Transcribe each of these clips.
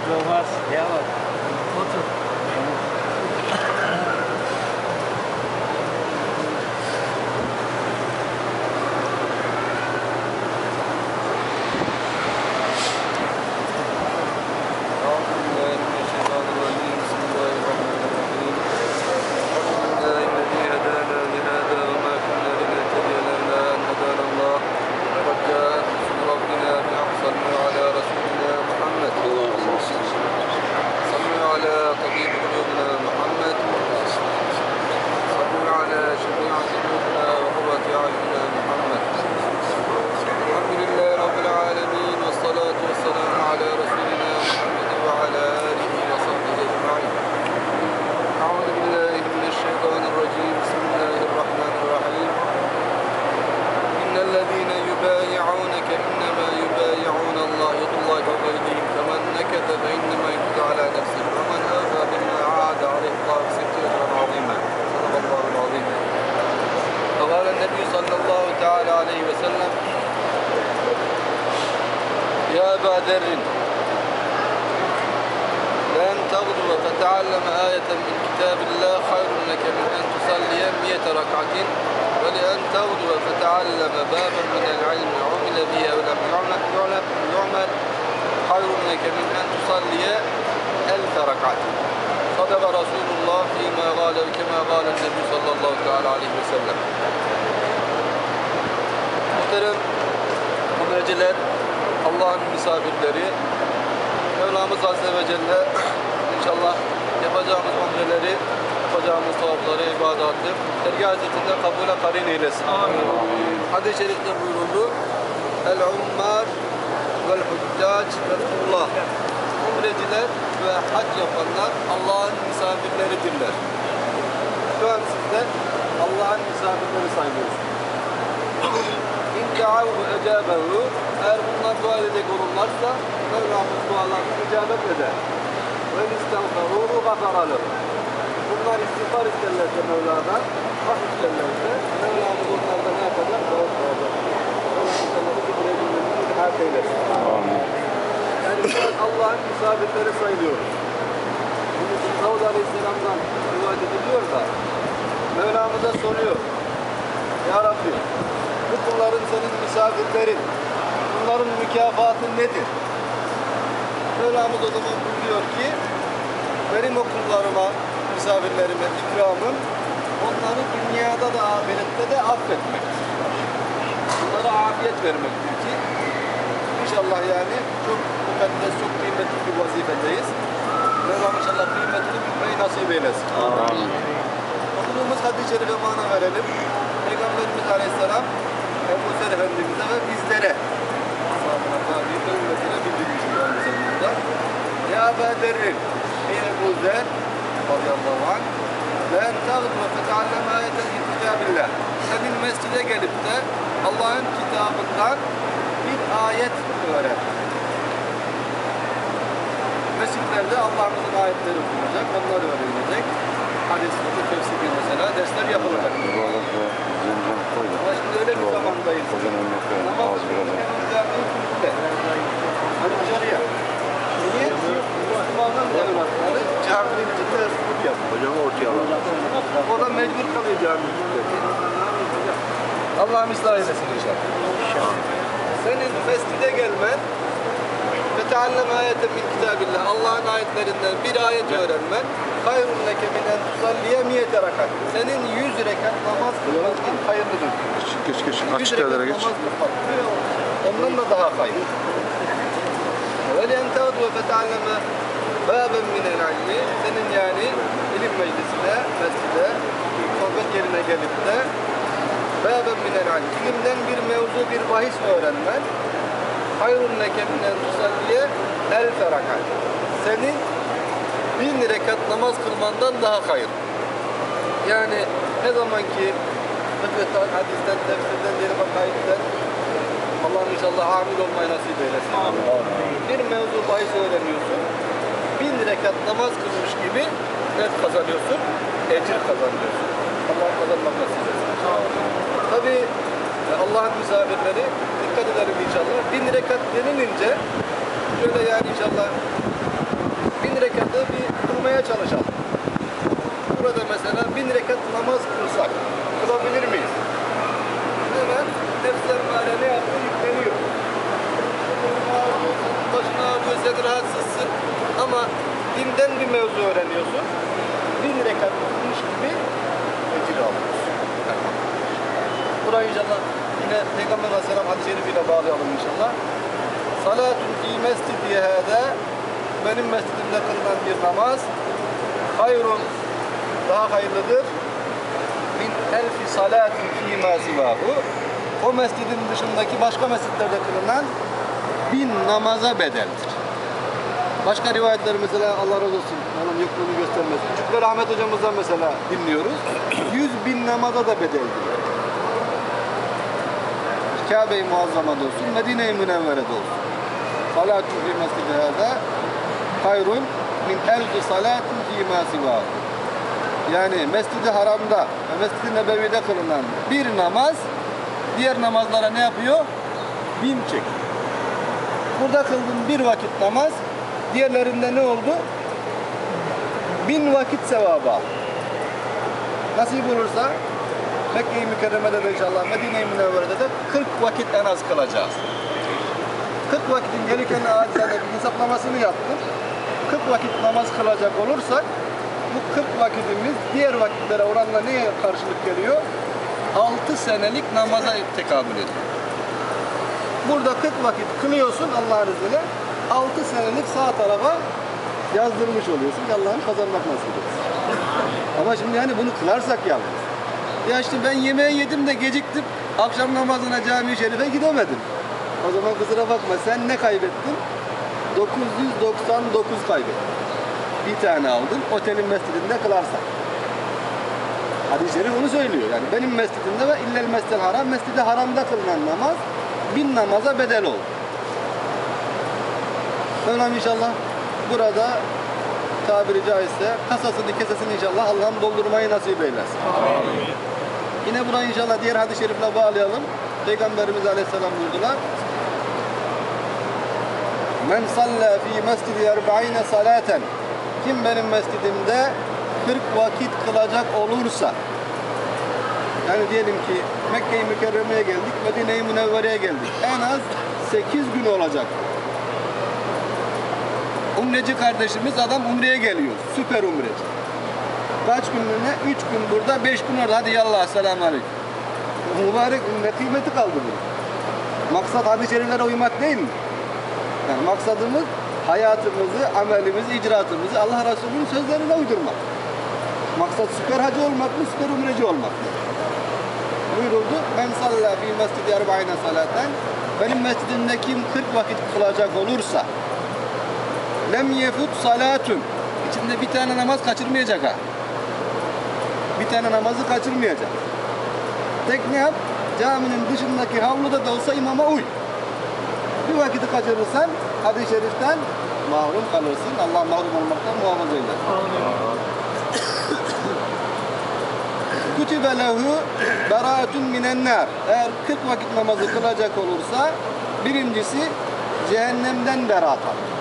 que do almoço dela. autolibre. يا أبا ذر. لأن تغدو فتعلم آية من كتاب الله خير لك من أن تصلي مئة ركعة ولأن تغدو فتعلم بابا من العلم عمل به أو لم يعمل, يعمل, خير لك من أن تصلي ألف ركعة. صدق رسول الله فيما قال كما قال النبي صلى الله عليه وسلم. Muhterem umreciler, Allah'ın misafirleri, Mevlamız Azze ve Celle inşallah yapacağımız umreleri, yapacağımız tavafları, ibadatı dergah hizmetinde kabule karin eylesin. Amin. Hadis-i şerifte buyuruldu. El ummar vel huccac vel kullah. Umreciler ve hac yapanlar Allah'ın misafirleridirler. Şu an sizler Allah'ın misafirleri sayılıyorsunuz. Da'avu ecabehu eğer bunlar dua edecek olurlarsa Mevlamız dualarını icabet eder. Ve istağfaruhu gafaralı. Bunlar istiğfar isterlerse Mevla'dan, hak isterlerse Mevlamız onlardan ne yapacak? Bağışlayacak. Mevlamız onları gidirebilmelerini ilhak eylesin. Yani Allah'ın misafirleri sayılıyoruz. Şimdi Davud Aleyhisselam'dan rivayet ediliyor da Mevlamıza soruyor. Ya Rabbi kulların senin misafirlerin. Bunların mükafatı nedir? Mevlamız o zaman buyuruyor ki benim o kullarıma, misafirlerime ikramım onları dünyada da ahirette de affetmek. Onlara afiyet vermektir ki inşallah yani çok mukaddes, çok kıymetli bir vazifedeyiz. Mevlam inşallah kıymetli bilmeyi nasip eylesin. Okuduğumuz hadis-i şerife mana verelim. Peygamberimiz Aleyhisselam Ebu Efendimiz'e ve bizlere ashabına tabi ve ümmetine bildirmiştir aynı zamanda. Ya Zerrin Ey Ebu Zer radıyallahu anh ben tağdu ve feteallem ayeten kitabillah senin mescide gelip de Allah'ın kitabından bir ayet öğren. Mescitlerde Allah'ımızın ayetleri okunacak, onlar öğrenilecek. Hadis, fıkıh, tefsir mesela dersler yapılacak. Yuvarlak ve zemzem koy da. Ama şimdi öyle bir zamandayız. Kocan önüne koyalım. Namaz Ağız biraz daha. camiyi kilitli. Hani dışarıya. Niye? Müslümanların evlatları caminin içinde hırsızlık yapıyor. Hocam ortaya alalım. O da devam edecek. Allah'ım ıslah eylesin inşallah. İnşallah. Senin mescide gelmen ve teallem ayete min kitabillah. Allah'ın ayetlerinden bir ayet öğrenmen. Hayrun leke min en tusalliye miyete rakat. Senin yüz rekat namaz kılmandan hayırlıdır. Geç geç geç. Açık yerlere geç. Ondan da daha hayırlı. Ve len tevdu ve fetealleme Bâben minel ilmi senin yani ilim meclisine, mescide, sohbet yerine gelip de bâben minel ilmi ilimden bir mevzu, bir bahis öğrenmen hayrun leke minel musalliye el ferakat senin bin rekat namaz kılmandan daha hayır. Yani ne zaman ki fıkıhtan, hadisten, tefsirden, derin akaidden Allah'ın inşallah amil olmayı nasip eylesin. Amin. Bir mevzu bahis öğreniyorsun. Bin rekat namaz kılmış gibi ne kazanıyorsun? Ecir kazanıyorsun. Allah kazanmak nasip etsin. Tabii e, Allah'ın misafirleri dikkat edelim inşallah. Bin rekat denilince şöyle yani inşallah bin rekatı bir kılmaya çalışalım. Burada mesela bin rekat namaz kılsak kılabilir miyiz? Hemen nefsler mâle ne yapıyor? Yükleniyor. Başına ağrıyor, sen rahatsızsın. Ama dinden bir mevzu öğreniyorsun. Bin rekat kılmış gibi ecir alıyorsun. Burayı inşallah yine Peygamber Aleyhisselam hadis-i şerifiyle bağlayalım inşallah. Salatun fi mescidi hâdâ benim mescidimde kılınan bir namaz hayrun daha hayırlıdır min elfi salatin fîmâ sivâhu o mescidin dışındaki başka mescitlerde kılınan bin namaza bedeldir. Başka rivayetler mesela Allah razı olsun onun yokluğunu göstermez. Küçükler Ahmet hocamızdan mesela dinliyoruz. Yüz bin namaza da bedeldir. Kabe-i Muazzama'da olsun, Medine-i Münevvere'de olsun. Salatun fi mescidi hâdâ hayrun min elfi salatin fîmâ sivâhu. Yani Mescid-i Haram'da ve Mescid-i Nebevi'de kılınan bir namaz diğer namazlara ne yapıyor? Bin çek. Burada kıldığın bir vakit namaz diğerlerinde ne oldu? Bin vakit sevaba. Nasip olursa Mekke-i Mükerreme'de de inşallah Medine-i Münevvere'de de 40 vakit en az kılacağız. 40 vakitin gereken acizade bir hesaplamasını yaptım. 40 vakit namaz kılacak olursak bu 40 vakitimiz diğer vakitlere oranla neye karşılık geliyor? 6 senelik namaza tekabül ediyor. Burada 40 vakit kılıyorsun Allah'ın izniyle. 6 senelik sağ tarafa yazdırmış oluyorsun. Allah'ın kazanmak nasip. Ama şimdi yani bunu kılarsak yalnız. Ya işte ben yemeği yedim de geciktim. Akşam namazına cami-i şerife gidemedim. O zaman kusura bakma sen ne kaybettin? 999 kaybettin. Bir tane aldın otelin mescidinde kılarsan. Hadis-i şerif onu söylüyor. Yani benim mescidimde ve illel mescid haram, mescidi haramda kılınan namaz bin namaza bedel oldu. Mevlam inşallah burada tabiri caizse kasasını kesesini inşallah Allah'ım doldurmayı nasip eylesin. Yine burayı inşallah diğer hadis-i şerifle bağlayalım. Peygamberimiz Aleyhisselam buyurdular. Men salla fi mescidi erba'ine salaten kim benim mescidimde 40 vakit kılacak olursa yani diyelim ki Mekke-i Mükerreme'ye geldik, Medine-i Münevvere'ye geldik. En az 8 gün olacak. Umreci kardeşimiz adam umreye geliyor. Süper umreci. Kaç günlüğüne? 3 gün burada, 5 gün orada. Hadi yallah, selamun aleyküm. Mübarek ne kıymeti kaldı bunun. Maksat hadis-i şeriflere uymak değil mi? Yani maksadımız hayatımızı, amelimizi, icraatımızı Allah Resulü'nün sözlerine uydurmak. Maksat süper hacı olmak mı, süper umreci olmak mı? Buyuruldu. Ben salla fi mescidi erba'ine salaten. Benim mescidimde kim 40 vakit kılacak olursa lem yefut salatun. İçinde bir tane namaz kaçırmayacak ha. Bir tane namazı kaçırmayacak. Tek ne yap? Caminin dışındaki havluda da olsa imama uy. Bir vakiti kaçırırsan hadis-i şeriften mahrum kalırsın. Allah mahrum olmaktan muhafaza eylesin. Kütübe lehu beraatun minen nar. Eğer 40 vakit namazı kılacak olursa birincisi cehennemden beraat alır.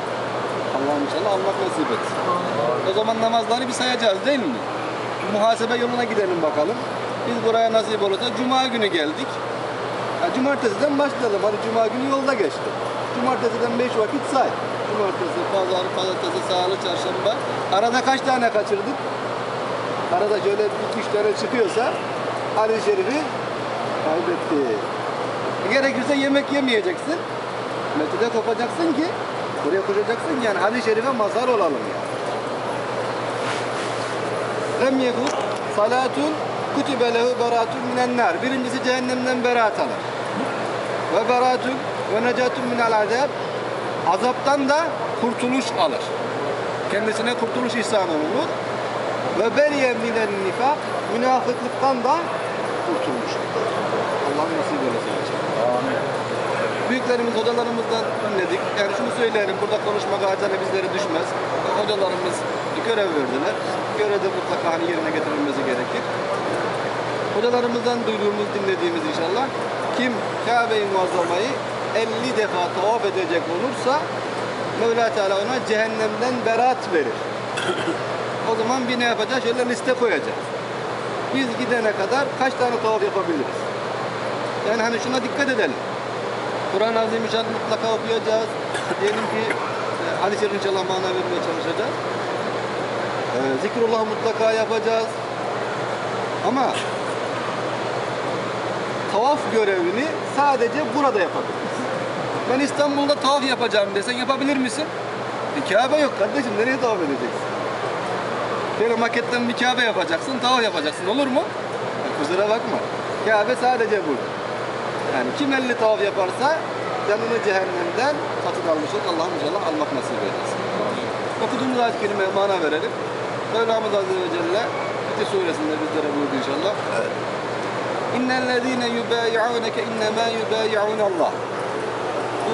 Allah inşallah almak nasip etsin. O zaman namazları bir sayacağız değil mi? Muhasebe yoluna gidelim bakalım. Biz buraya nasip olursa Cuma günü geldik. Ya, cumartesiden başlayalım. Hadi Cuma günü yolda geçti. Cumartesiden 5 vakit say. Cumartesi, pazar, pazartesi, salı, çarşamba. Arada kaç tane kaçırdık? Arada şöyle 2-3 tane çıkıyorsa hadis-i şerifi kaybetti. Gerekirse yemek yemeyeceksin. Mescide kopacaksın ki buraya koşacaksın yani hadis-i şerife mazhar olalım yani. Lem yekut salatun kutibe lehu beratun minen nar. Birincisi cehennemden beraat alır. Ve beratun ve necatun minel azab. Azaptan da kurtuluş alır. Kendisine kurtuluş ihsan olunur. Ve beriye minen nifak. Münafıklıktan da kurtulmuş olur. Allah nasip eylesin. Büyüklerimiz, hocalarımızdan dinledik. Yani şunu söyleyelim, burada konuşmak acele bizlere düşmez. Hocalarımız görev verdiler. Görev de mutlaka hani yerine getirilmesi gerekir. Hocalarımızdan duyduğumuz, dinlediğimiz inşallah kim Kabe-i Muazzama'yı 50 defa tavaf edecek olursa Mevla Teala ona cehennemden beraat verir. o zaman bir ne yapacağız? Şöyle liste koyacağız. Biz gidene kadar kaç tane tavaf yapabiliriz? Yani hani şuna dikkat edelim. Kur'an-ı Azimüşşan mutlaka okuyacağız. Diyelim ki e, hadis-i şerif inşallah mana vermeye çalışacağız. E, zikrullah mutlaka yapacağız. Ama tavaf görevini sadece burada yapabiliriz. Ben İstanbul'da tavaf yapacağım desen yapabilir misin? E, Kabe yok kardeşim nereye tavaf edeceksin? Böyle maketten bir Kabe yapacaksın, tavaf yapacaksın olur mu? E, kusura bakma. Kabe sadece burada. Yani kim elli tavaf yaparsa canını cehennemden satın almış olur. Allah'ım inşallah almak nasip eylesin. Okuduğumuz ayet kelimeye mana verelim. Mevlamız Azze ve Celle Fetih Suresinde bizlere buyurdu inşallah. İnnellezîne yubâyi'ûneke innemâ yubâyi'ûn Allah. Bu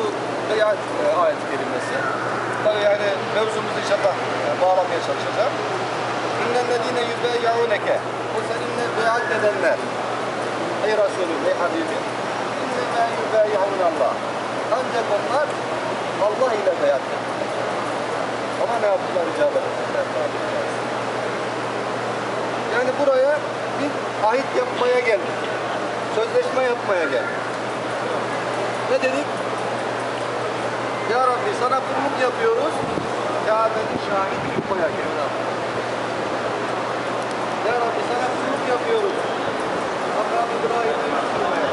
beyat e, ayet kelimesi. Tabii yani mevzumuzu inşallah e, bağlamaya çalışacağım. İnnellezîne yubâyi'ûneke. Bu seninle beyat edenler. Ey Resulüm, ey Habibim ve yavrulallah. Ancak onlar Allah ile beyat ettiler. Ama ne yaptılar icabet Yani buraya bir ahit yapmaya geldik. Sözleşme yapmaya geldik. Ne dedik? Ya Rabbi sana kulluk yapıyoruz. Kabe'nin şahit tutmaya geldik. Ya Rabbi sana kulluk yapıyoruz. Makam İbrahim'i tutmaya